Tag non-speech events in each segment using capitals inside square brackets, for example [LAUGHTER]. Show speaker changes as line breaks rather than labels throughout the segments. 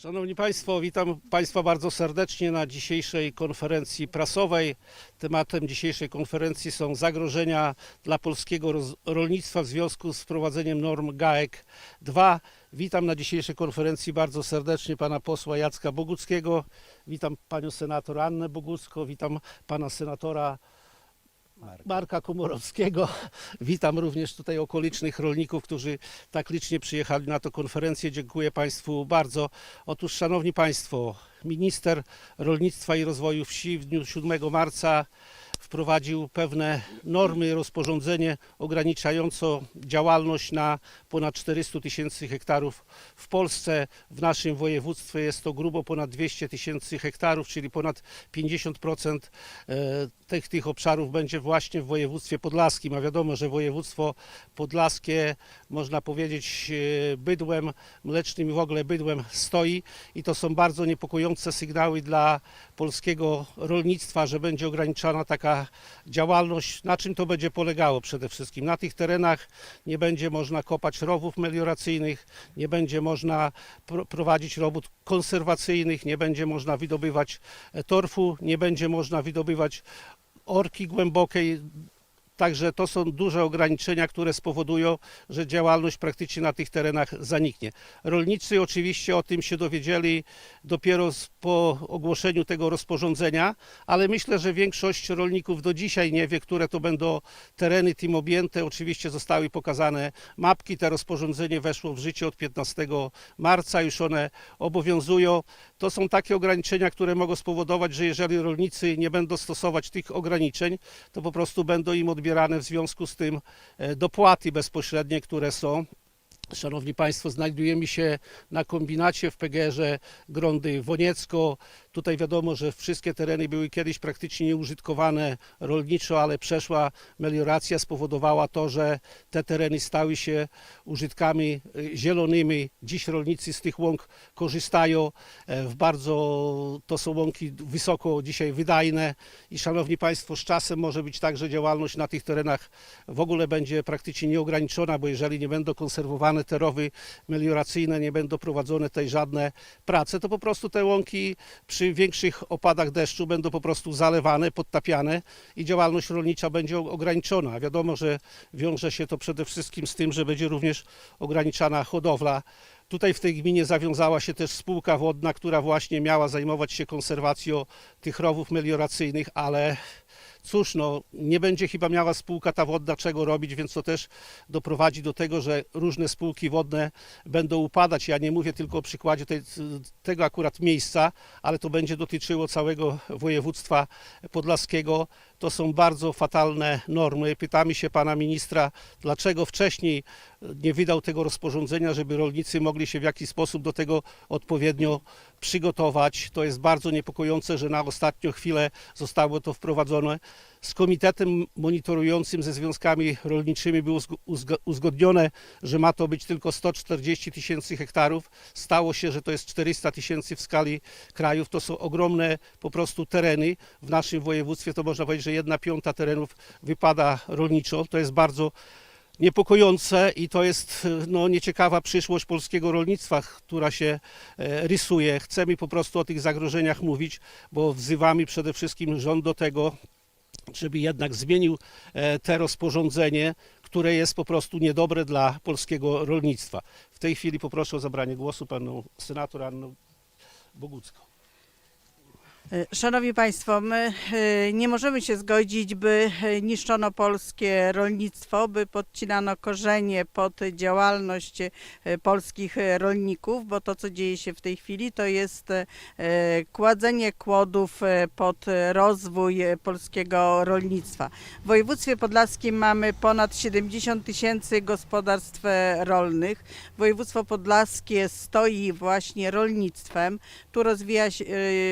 Szanowni Państwo, witam Państwa bardzo serdecznie na dzisiejszej konferencji prasowej. Tematem dzisiejszej konferencji są zagrożenia dla polskiego rolnictwa w związku z wprowadzeniem norm GAEK 2. Witam na dzisiejszej konferencji bardzo serdecznie pana posła Jacka Boguckiego, witam panią senator Annę Bogucką, witam pana senatora Marka Komorowskiego. [LAUGHS] Witam również tutaj okolicznych rolników, którzy tak licznie przyjechali na tę konferencję. Dziękuję Państwu bardzo. Otóż, Szanowni Państwo, minister rolnictwa i rozwoju wsi w dniu 7 marca wprowadził pewne normy, rozporządzenie ograniczające działalność na ponad 400 tysięcy hektarów w Polsce. W naszym województwie jest to grubo ponad 200 tysięcy hektarów, czyli ponad 50% e, tych, tych obszarów będzie właśnie w województwie podlaskim, a wiadomo, że województwo podlaskie, można powiedzieć, e, bydłem mlecznym i w ogóle bydłem stoi i to są bardzo niepokojące sygnały dla polskiego rolnictwa, że będzie ograniczana taka działalność. Na czym to będzie polegało przede wszystkim? Na tych terenach nie będzie można kopać rowów melioracyjnych, nie będzie można pro- prowadzić robót konserwacyjnych, nie będzie można wydobywać e, torfu, nie będzie można wydobywać orki głębokiej. Także to są duże ograniczenia, które spowodują, że działalność praktycznie na tych terenach zaniknie. Rolnicy oczywiście o tym się dowiedzieli dopiero po ogłoszeniu tego rozporządzenia, ale myślę, że większość rolników do dzisiaj nie wie, które to będą tereny tym objęte. Oczywiście zostały pokazane mapki, to rozporządzenie weszło w życie od 15 marca, już one obowiązują. To są takie ograniczenia, które mogą spowodować, że jeżeli rolnicy nie będą stosować tych ograniczeń, to po prostu będą im odbierane w związku z tym e, dopłaty bezpośrednie, które są. Szanowni Państwo, znajdujemy się na kombinacie w PGR-ze Grądy Woniecko. Tutaj wiadomo, że wszystkie tereny były kiedyś praktycznie nieużytkowane rolniczo, ale przeszła melioracja spowodowała to, że te tereny stały się użytkami y, zielonymi. Dziś rolnicy z tych łąk korzystają. E, W bardzo to są łąki wysoko dzisiaj wydajne i szanowni Państwo, z czasem może być tak, że działalność na tych terenach w ogóle będzie praktycznie nieograniczona, bo jeżeli nie będą konserwowane te rowy melioracyjne, nie będą prowadzone tutaj żadne prace, to po prostu te łąki przy większych opadach deszczu będą po prostu zalewane, podtapiane i działalność rolnicza będzie ograniczona. Wiadomo, że wiąże się to przede wszystkim z tym, że będzie również ograniczana hodowla. Tutaj w tej gminie zawiązała się też spółka wodna, która właśnie miała zajmować się konserwacją tych rowów melioracyjnych, ale cóż, no, nie będzie chyba miała spółka ta wodna czego robić, więc to też doprowadzi do tego, że różne spółki wodne będą upadać. Ja nie mówię tylko o przykładzie tej, tego akurat miejsca, ale to będzie dotyczyło całego województwa podlaskiego. To są bardzo fatalne normy. Pytamy się pana ministra, dlaczego wcześniej nie wydał tego rozporządzenia, żeby rolnicy mogli się w jakiś sposób do tego odpowiednio przygotować. To jest bardzo niepokojące, że na ostatnią chwilę zostało to wprowadzone. Z komitetem monitorującym ze związkami rolniczymi było uzgo- uzgo- uzgodnione, że ma to być tylko 140 tysięcy hektarów. Stało się, że to jest 400 tysięcy w skali krajów. To są ogromne po prostu tereny. W naszym województwie to można powiedzieć, że jedna piąta terenów wypada rolniczo. To jest bardzo niepokojące i to jest no, nieciekawa przyszłość polskiego rolnictwa, która się e, rysuje. Chcemy po prostu o tych zagrożeniach mówić, bo wzywamy przede wszystkim rząd do tego, żeby jednak zmienił e, te rozporządzenie, które jest po prostu niedobre dla polskiego rolnictwa. W tej chwili poproszę o zabranie głosu panu senator Annę Bogucką.
E, Szanowni Państwo, my e, nie możemy się zgodzić, by e, niszczono polskie rolnictwo, by podcinano korzenie pod działalność polskich rolników, bo to, co dzieje się w tej chwili, to jest kładzenie kłodów pod rozwój polskiego rolnictwa. W województwie podlaskim mamy ponad 70 tysięcy gospodarstw rolnych. Województwo podlaskie stoi właśnie rolnictwem. Tu rozwija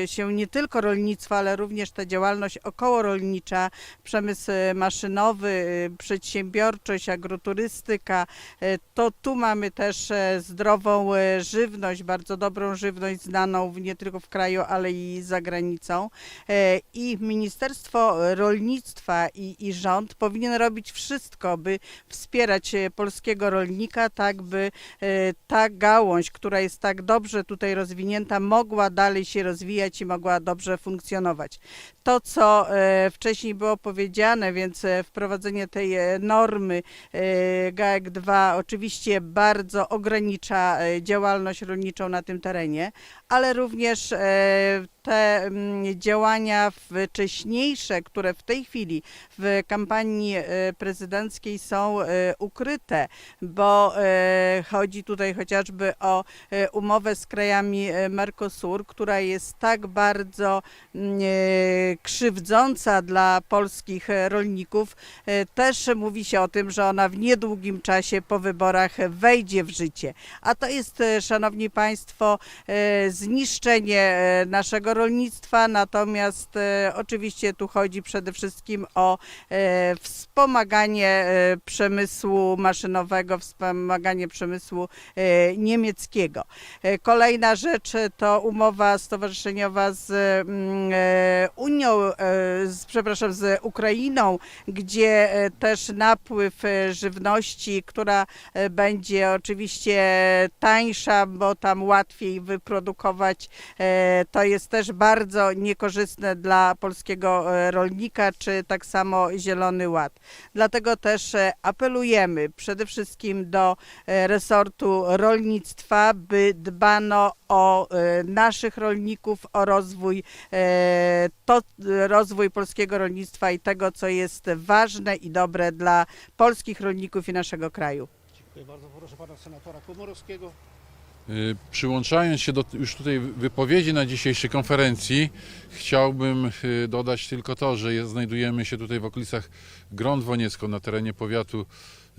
się nie tylko tylko rolnictwo, ale również ta działalność okołorolnicza, przemysł maszynowy, y, przedsiębiorczość, agroturystyka. Y, To tu mamy też e, zdrową e, żywność, bardzo dobrą żywność znaną nie tylko w kraju, ale i za granicą. E, I Ministerstwo Rolnictwa i, i rząd powinien robić wszystko, by wspierać polskiego rolnika, tak by ta gałąź, która jest tak dobrze tutaj rozwinięta, mogła dalej się rozwijać i mogła dobrze funkcjonować. To, co e, wcześniej było powiedziane, więc e, wprowadzenie tej e, normy GAEK 2 oczywiście bardzo ogranicza działalność rolniczą na tym terenie, ale również te mm, działania wcześniejsze, które w tej chwili w kampanii e, prezydenckiej są e, ukryte, bo e, chodzi tutaj chociażby o umowę z krajami Mercosur, która jest tak bardzo mm, krzywdząca dla polskich rolników. Też mówi się o tym, że ona w niedługim czasie po wyborach wejdzie w życie. A to jest, szanowni państwo, zniszczenie naszego rolnictwa, natomiast e, oczywiście tu chodzi przede wszystkim o e, wspomaganie e, przemysłu maszynowego, wspomaganie przemysłu niemieckiego. Kolejna rzecz to umowa stowarzyszeniowa z mm, Unią, z, przepraszam, z Ukrainą, gdzie też napływ żywności, która będzie oczywiście tańsza, bo tam łatwiej wyprodukować, to jest też bardzo niekorzystne dla polskiego e, rolnika, czy tak samo Zielony Ład. Dlatego też e, apelujemy przede wszystkim do e, resortu rolnictwa, by dbano o naszych rolników, o rozwój, to, rozwój polskiego rolnictwa i tego, co jest ważne i dobre dla polskich rolników i naszego kraju.
Dziękuję bardzo. Proszę pana senatora Komorowskiego.
Y, Przyłączając się do już tutaj wypowiedzi na dzisiejszej konferencji, chciałbym y, dodać tylko to, że znajdujemy się tutaj w okolicach Grąd na terenie powiatu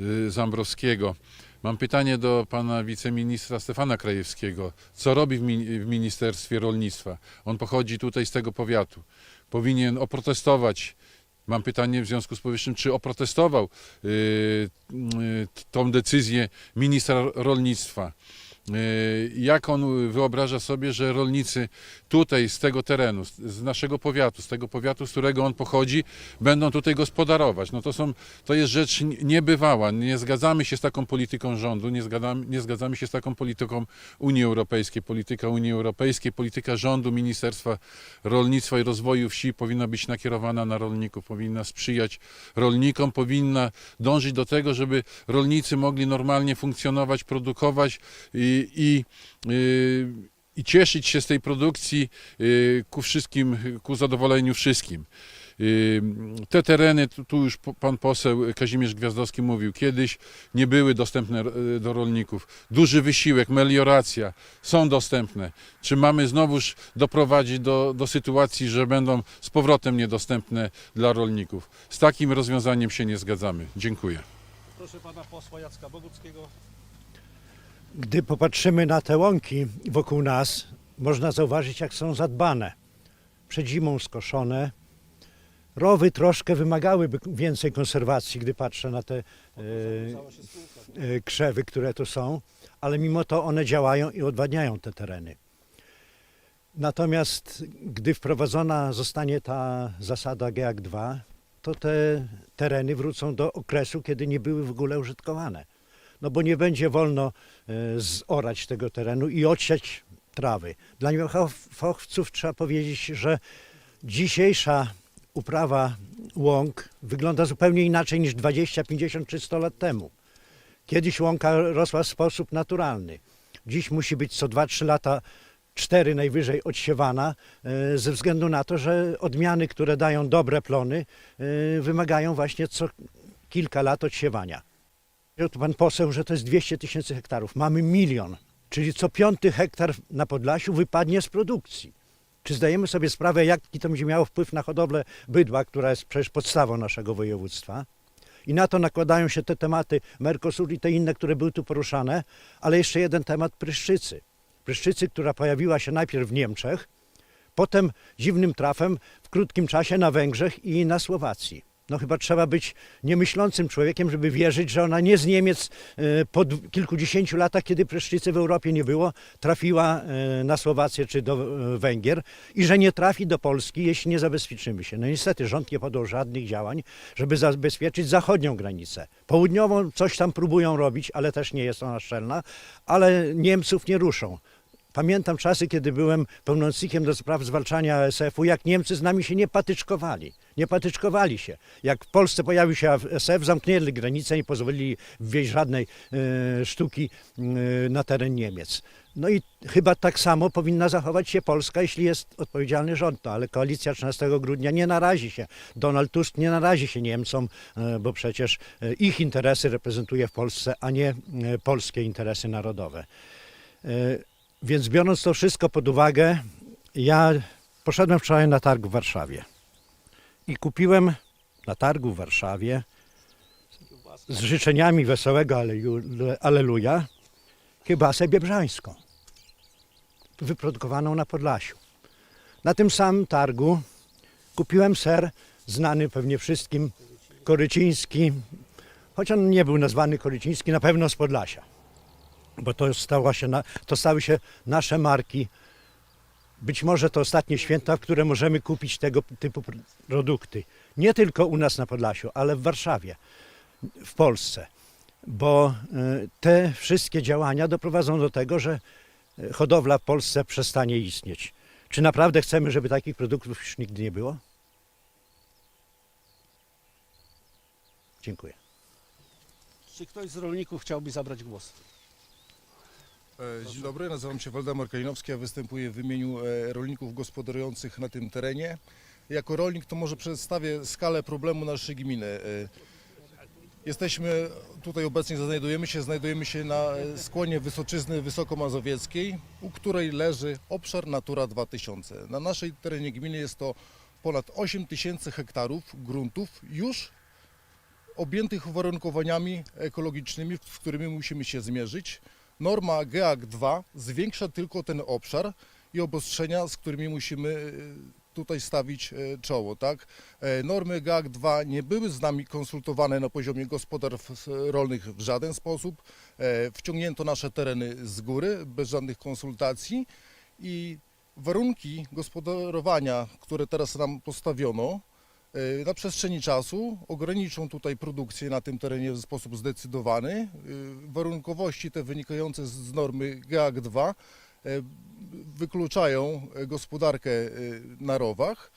y, zambrowskiego. Mam pytanie do pana wiceministra Stefana Krajewskiego. Co robi w Ministerstwie Rolnictwa? On pochodzi tutaj z tego powiatu. Powinien oprotestować. Mam pytanie w związku z powyższym, czy oprotestował y, y, tą decyzję ministra rolnictwa? Y, Jak on wyobraża sobie, że rolnicy tutaj z tego terenu, z- naszego powiatu, z tego powiatu, z którego on pochodzi, będą tutaj gospodarować? No to, są, to jest rzecz niebywała. Nie zgadzamy się z taką polityką rządu, nie zgadzamy, nie zgadzamy się z taką polityką Unii Europejskiej. Polityka Unii Europejskiej, polityka rządu, Ministerstwa Rolnictwa i Rozwoju Wsi powinna być nakierowana na rolników, powinna sprzyjać rolnikom, powinna dążyć do tego, żeby rolnicy mogli normalnie funkcjonować, produkować i, i, y, i cieszyć się z tej produkcji y, ku wszystkim, ku zadowoleniu wszystkim. Y, Te tereny, tu, już pan poseł Kazimierz Gwiazdowski mówił, kiedyś nie były dostępne do rolników. Duży wysiłek, melioracja są dostępne. Czy mamy znowuż doprowadzić do, do sytuacji, że będą z powrotem niedostępne dla rolników? Z takim rozwiązaniem się nie zgadzamy. Dziękuję.
Proszę pana posła Jacka Boguckiego.
Gdy popatrzymy na te łąki wokół nas, można zauważyć, jak są zadbane. Przed zimą skoszone. Rowy troszkę wymagałyby więcej konserwacji, gdy patrzę na te e, e, krzewy, które tu są, ale mimo to one działają i odwadniają te tereny. Natomiast gdy wprowadzona zostanie ta zasada GEAK 2, to te tereny wrócą do okresu, kiedy nie były w ogóle użytkowane. No bo nie będzie wolno e, zorać tego terenu i odsiać trawy. Dla fachowców trzeba powiedzieć, że dzisiejsza uprawa łąk wygląda zupełnie inaczej niż 20, 50 czy 100 lat temu. Kiedyś łąka rosła w sposób naturalny. Dziś musi być co 2-3 lata, 4 najwyżej odsiewana, e, ze względu na to, że odmiany, które dają dobre plony, e, wymagają właśnie co kilka lat odsiewania. Pan poseł, że to jest 200 tysięcy hektarów. Mamy milion, czyli co piąty hektar na Podlasiu wypadnie z produkcji. Czy zdajemy sobie sprawę, jaki to będzie miało wpływ na hodowlę bydła, która jest przecież podstawą naszego województwa? I na to nakładają się te tematy Mercosur i te inne, które były tu poruszane, ale jeszcze jeden temat pryszczycy. Pryszczycy, która pojawiła się najpierw w Niemczech, Potem dziwnym trafem w krótkim czasie na Węgrzech i na Słowacji. No chyba trzeba być niemyślącym człowiekiem, żeby wierzyć, że ona nie z Niemiec e, po kilkudziesięciu latach, kiedy prysznicy w Europie nie było, trafiła e, na Słowację czy do e, Węgier i że nie trafi do Polski, jeśli nie zabezpieczymy się. No niestety rząd nie podjął żadnych działań, żeby zabezpieczyć zachodnią granicę. Południową coś tam próbują robić, ale też nie jest ona szczelna, ale Niemców nie ruszą. Pamiętam czasy, kiedy byłem pełnomocnikiem do spraw zwalczania ASF-u, jak Niemcy z nami się nie patyczkowali. Nie patyczkowali się. Jak w Polsce pojawił się ASF, zamknęli granicę i pozwolili wwieźć żadnej e, sztuki e, na teren Niemiec. No i chyba tak samo powinna zachować się Polska, jeśli jest odpowiedzialny rząd. No, ale koalicja 13 grudnia nie narazi się. Donald Tusk nie narazi się Niemcom, e, bo przecież e, ich interesy reprezentuje w Polsce, a nie e, polskie interesy narodowe. Więc biorąc to wszystko pod uwagę, ja poszedłem wczoraj na targ w Warszawie i kupiłem na targu w Warszawie z życzeniami wesołego aleluja kiełbasę biebrzańską, wyprodukowaną na Podlasiu. Na tym samym targu kupiłem ser znany pewnie wszystkim, koryciński, choć on nie był nazwany koryciński, na pewno z Podlasia bo to, się na, to stały się nasze marki. Być może to ostatnie święta, w które możemy kupić tego typu pr- produkty. Nie tylko u nas na Podlasiu, ale w Warszawie, w Polsce. Bo y, te wszystkie działania doprowadzą do tego, że y, hodowla w Polsce przestanie istnieć. Czy naprawdę chcemy, żeby takich produktów już nigdy nie było? Dziękuję.
Czy ktoś z rolników chciałby zabrać głos?
E, Dzień dobry, nazywam się Waldemar Kalinowski, ja występuję w imieniu e, rolników gospodarujących na tym terenie. Jako rolnik to może przedstawię skalę problemu naszej gminy. E, Jesteśmy tutaj obecnie, znajdujemy się, znajdujemy się na skłonie Wysoczyzny Wysokomazowieckiej, u której leży obszar Natura 2000. Na naszej terenie gminy jest to ponad 8 tysięcy hektarów gruntów już objętych uwarunkowaniami ekologicznymi, z którymi musimy się zmierzyć. Norma GEAC 2 zwiększa tylko ten obszar i obostrzenia, z którymi musimy e, tutaj stawić e, czoło. Tak? E, Normy GEAC 2 nie były z nami konsultowane na poziomie gospodarstw rolnych w żaden sposób. Wciągnięto nasze tereny z góry bez żadnych konsultacji i warunki gospodarowania, które teraz nam postawiono, na przestrzeni czasu ograniczą tutaj produkcję na tym terenie w sposób zdecydowany. E, Warunkowości te wynikające z- normy GEAC 2 e, wykluczają gospodarkę na rowach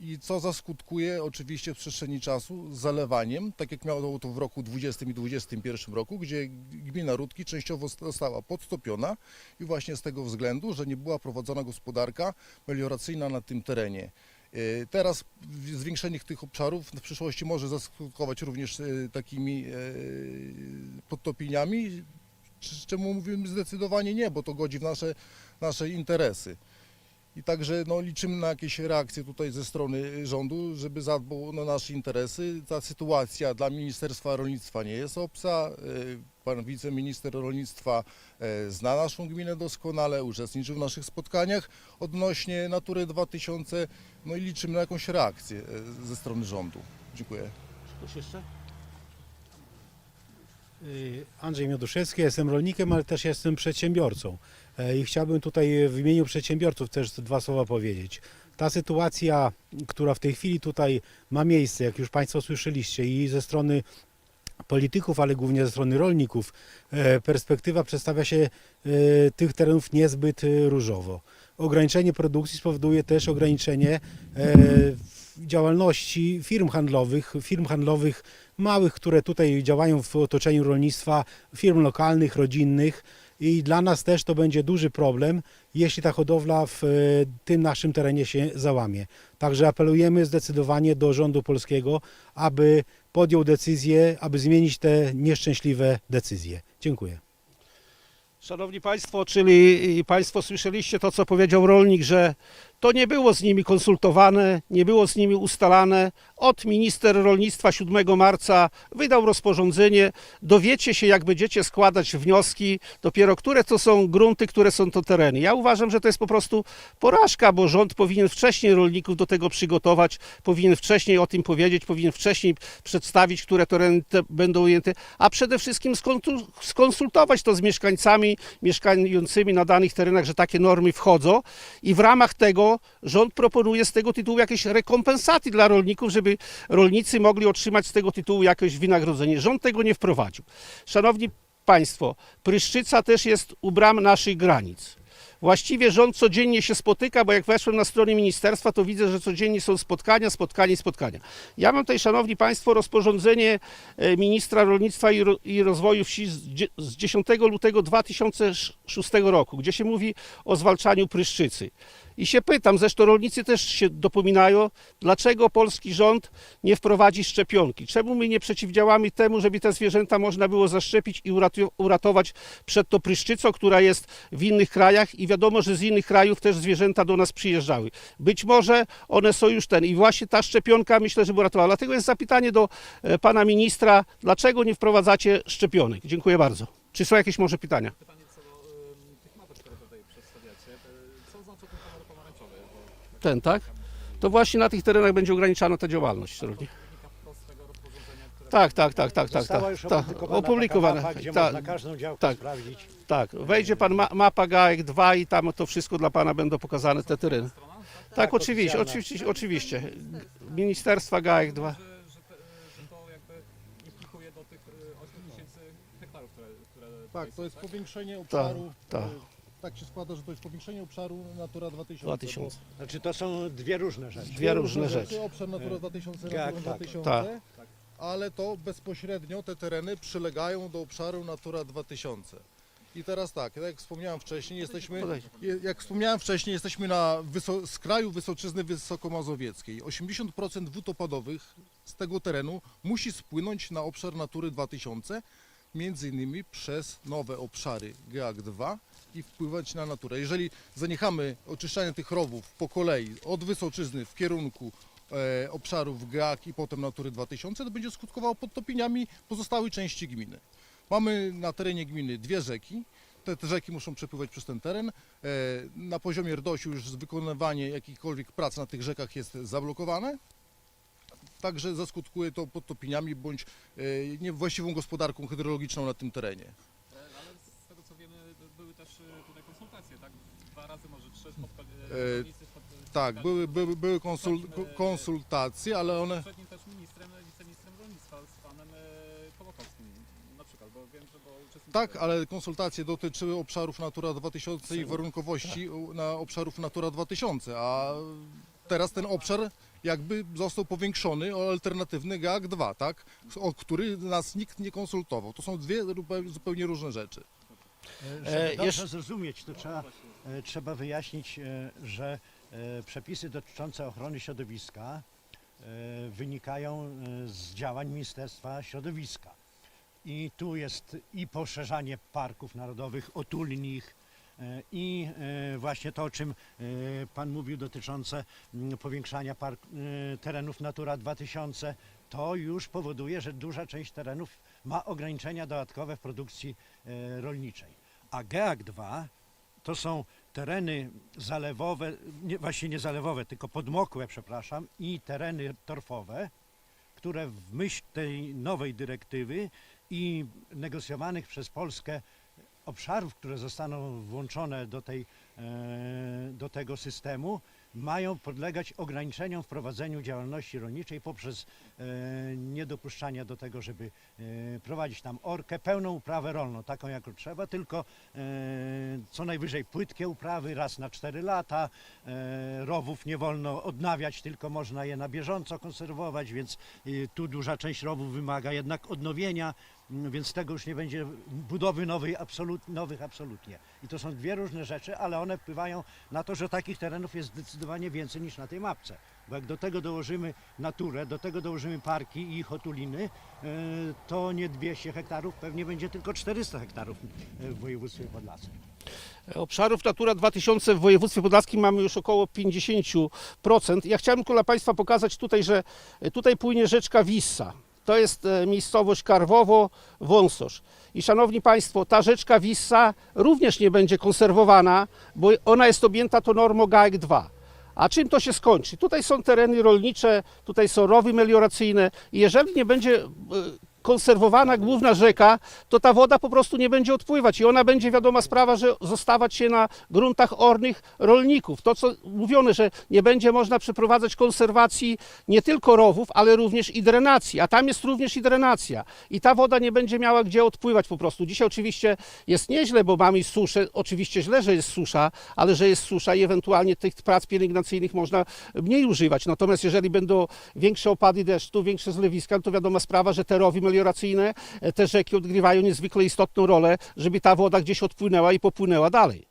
i co zaskutkuje oczywiście w przestrzeni czasu zalewaniem, tak jak miało to w roku 20 i 21 roku, gdzie gmina Rudki częściowo została podtopiona i właśnie z tego względu, że nie była prowadzona gospodarka melioracyjna na tym terenie. E, Teraz zwiększenie tych obszarów w przyszłości może zaskutkować również e, takimi e, podtopieniami, czemu mówimy zdecydowanie nie, bo to godzi w nasze, nasze interesy. I także no, liczymy na jakieś reakcje tutaj ze strony rządu, żeby zadbał na nasze interesy. Ta sytuacja dla Ministerstwa Rolnictwa nie jest obca. E, Pan wiceminister rolnictwa e, zna naszą gminę doskonale, uczestniczył w naszych spotkaniach odnośnie Natury 2000. No i liczymy na jakąś reakcję ze strony rządu. Dziękuję.
Ktoś jeszcze?
Y, Andrzej Mioduszewski, jestem rolnikiem, ale też jestem przedsiębiorcą. E, I chciałbym tutaj w imieniu przedsiębiorców też dwa słowa powiedzieć. Ta sytuacja, która w tej chwili tutaj ma miejsce, jak już Państwo słyszeliście, i ze strony polityków, ale głównie ze strony rolników, e, perspektywa przedstawia się e, tych terenów niezbyt różowo. Ograniczenie produkcji spowoduje też ograniczenie działalności firm handlowych, firm handlowych małych, które tutaj działają w otoczeniu rolnictwa, firm lokalnych, rodzinnych i dla nas też to będzie duży problem, jeśli ta hodowla w e, tym naszym terenie się załamie. Także apelujemy zdecydowanie do rządu polskiego, aby podjął decyzję, aby zmienić te nieszczęśliwe decyzje. Dziękuję.
Szanowni Państwo, czyli Państwo słyszeliście to, co powiedział rolnik, że To nie było z nimi konsultowane, nie było z nimi ustalane. Od minister rolnictwa 7 marca wydał rozporządzenie. Dowiecie się, jak będziecie składać wnioski, dopiero które to są grunty, które są to tereny. Ja uważam, że to jest po prostu porażka, bo rząd powinien wcześniej rolników do tego przygotować, powinien wcześniej o tym powiedzieć, powinien wcześniej przedstawić, które tereny te będą ujęte, a przede wszystkim skonsultować to z mieszkańcami mieszkającymi na danych terenach, że takie normy wchodzą i w ramach tego rząd proponuje z tego tytułu jakieś rekompensaty dla rolników, żeby rolnicy mogli otrzymać z tego tytułu jakieś wynagrodzenie. Rząd tego nie wprowadził. Szanowni Państwo, Pryszczyca też jest u bram naszych granic. Właściwie rząd codziennie się spotyka, bo jak weszłem na stronę ministerstwa, to widzę, że codziennie są spotkania, spotkania, i spotkania. Ja mam tutaj, Szanowni Państwo, rozporządzenie e, ministra rolnictwa i, ro, i rozwoju wsi z 10 lutego 2006 roku, gdzie się mówi o zwalczaniu pryszczycy. I się pytam, zresztą rolnicy też się dopominają, dlaczego polski rząd nie wprowadzi szczepionki? Czemu my nie przeciwdziałamy temu, żeby te zwierzęta można było zaszczepić i uratować przed tą pryszczycą, która jest w innych krajach i wiadomo, że z innych krajów też zwierzęta do nas przyjeżdżały. Być może one są już ten i właśnie ta szczepionka myślę, że by uratowała. Dlatego jest zapytanie do e, pana ministra, dlaczego nie wprowadzacie szczepionek? Dziękuję bardzo. Czy są jakieś może pytania?
Pytanie co do ym, tych mapek, które tutaj przedstawiacie. Y, Co znaczą te kolory pomarańczowe? Bo
Ten, tak? To właśnie na tych terenach będzie ograniczana ta działalność rolnicza. Tak, tak, tak, tak, tak,
Została
tak,
już
tak.
opublikowana,
Opublikowane.
taka mapa, gdzie
Tak,
można każdą działkę
tak.
sprawdzić.
tak. Wejdzie pan ma, mapa GAEK 2 i tam to wszystko dla pana będą pokazane te tereny. Tak,
Tak,
oczywiście,
oficjalna.
oczywiście, oczywiście. Ministerstwa GAEK 2.
Że, że, te, że to jakby implikuje do tych y, 8 tysięcy hektarów, które, które
Tak, to jest powiększenie obszaru.
tak.
e, Tak się składa, że to jest powiększenie obszaru Natura 2000.
2000.
Znaczy to są dwie różne rzeczy.
Dwie różne rzeczy.
Obszar Natura 2000,
Tak,
Natura
tak.
2000, ale to bezpośrednio te tereny przylegają do obszaru Natura 2000. I teraz tak, jak wspomniałem wcześniej, jesteśmy,
Podejdź.
je- jak wspomniałem wcześniej, jesteśmy na wyso, skraju Wysoczyzny Wysokomazowieckiej. 80% wód opadowych z tego terenu musi spłynąć na obszar Natury 2000, między innymi przez nowe obszary GAG2 i wpływać na naturę. Jeżeli zaniechamy oczyszczania tych rowów po kolei od Wysoczyzny w kierunku e, obszarów GAG i potem Natury 2000, to będzie skutkowało podtopieniami pozostałej części gminy. Mamy na terenie gminy dwie rzeki. Te, te rzeki muszą przepływać przez ten teren. E, na poziomie RDOŚ już wykonywanie jakichkolwiek prac na tych rzekach jest zablokowane. Także zaskutkuje to podtopieniami bądź e, niewłaściwą gospodarką hydrologiczną na tym terenie.
Ale z tego co wiemy, były też y, tutaj konsultacje, tak? Dwa razy, może trzy spotkali,
E,
rolnicy spot-
Tak, były, były, były konsul,
e,
konsultacje, ale one...
poprzednim też ministrem, wiceministrem rolnictwa, z panem e, Kołakowskim na przykład, bo wiem, że bo uczestniczyłem.
Tak, ale konsultacje dotyczyły obszarów Natura 2000 i warunkowości na obszarów Natura 2000, a teraz ten obszar jakby został powiększony o alternatywny GAG-2, tak? O który nas nikt nie konsultował. To są dwie zupe- zupełnie różne rzeczy.
Żeby
E,
dobrze
jeszcze-
zrozumieć, to trzeba, e, trzeba wyjaśnić, e, że przepisy dotyczące ochrony środowiska wynikają z działań Ministerstwa Środowiska. I tu jest i poszerzanie parków narodowych, otulnich, e, i e, właśnie to, o czym e, Pan mówił dotyczące mm, powiększania park, e, terenów Natura 2000, to już powoduje, że duża część terenów ma ograniczenia dodatkowe w produkcji e, rolniczej. A GEAK-2 to są tereny zalewowe, nie, właśnie nie zalewowe, tylko podmokłe, przepraszam, i tereny torfowe, które w myśl tej nowej dyrektywy i negocjowanych przez Polskę obszarów, które zostaną włączone do, tej, e, do tego systemu, mają podlegać ograniczeniom w prowadzeniu działalności rolniczej poprzez e, niedopuszczania do tego, żeby e, prowadzić tam orkę, pełną uprawę rolną, taką jaką trzeba, tylko e, co najwyżej płytkie uprawy raz na 4 lata, e, rowów nie wolno odnawiać, tylko można je na bieżąco konserwować, więc y, tu duża część rowów wymaga jednak odnowienia, mm, więc tego już nie będzie budowy nowej, absolut, nowych absolutnie. I to są dwie różne rzeczy, ale one wpływają na to, że takich terenów jest zdecydowanie więcej niż na tej mapce. Bo jak do tego dołożymy naturę, do tego dołożymy parki i ich otuliny, e, to nie 200 hektarów, pewnie będzie tylko 400 hektarów e, w województwie podlaskim.
Obszarów Natura 2000 w województwie podlaskim mamy już około 50%. Ja chciałem tylko dla Państwa pokazać tutaj, że tutaj płynie rzeczka Wissa. To jest e, miejscowość Karwowo, Wąsosz. I szanowni Państwo, ta rzeczka Wissa również nie będzie konserwowana, bo ona jest objęta tą normą GAEK 2. A czym to się skończy? Tutaj są tereny rolnicze, tutaj są rowy melioracyjne i jeżeli nie będzie e, konserwowana główna rzeka, to ta woda po prostu nie będzie odpływać i ona będzie wiadoma sprawa, że zostawać się na gruntach ornych rolników. To co mówione, że nie będzie można przeprowadzać konserwacji nie tylko rowów, ale również i drenacji, a tam jest również i drenacja i ta woda nie będzie miała gdzie odpływać po prostu. Dzisiaj oczywiście jest nieźle, bo mamy suszę, oczywiście źle, że jest susza, ale że jest susza i ewentualnie tych prac pielęgnacyjnych można mniej używać. Natomiast jeżeli będą większe opady deszczu, większe zlewiska, to wiadoma sprawa, że te rowy melioracyjne, e, te rzeki odgrywają niezwykle istotną rolę, żeby ta woda gdzieś odpłynęła i popłynęła dalej.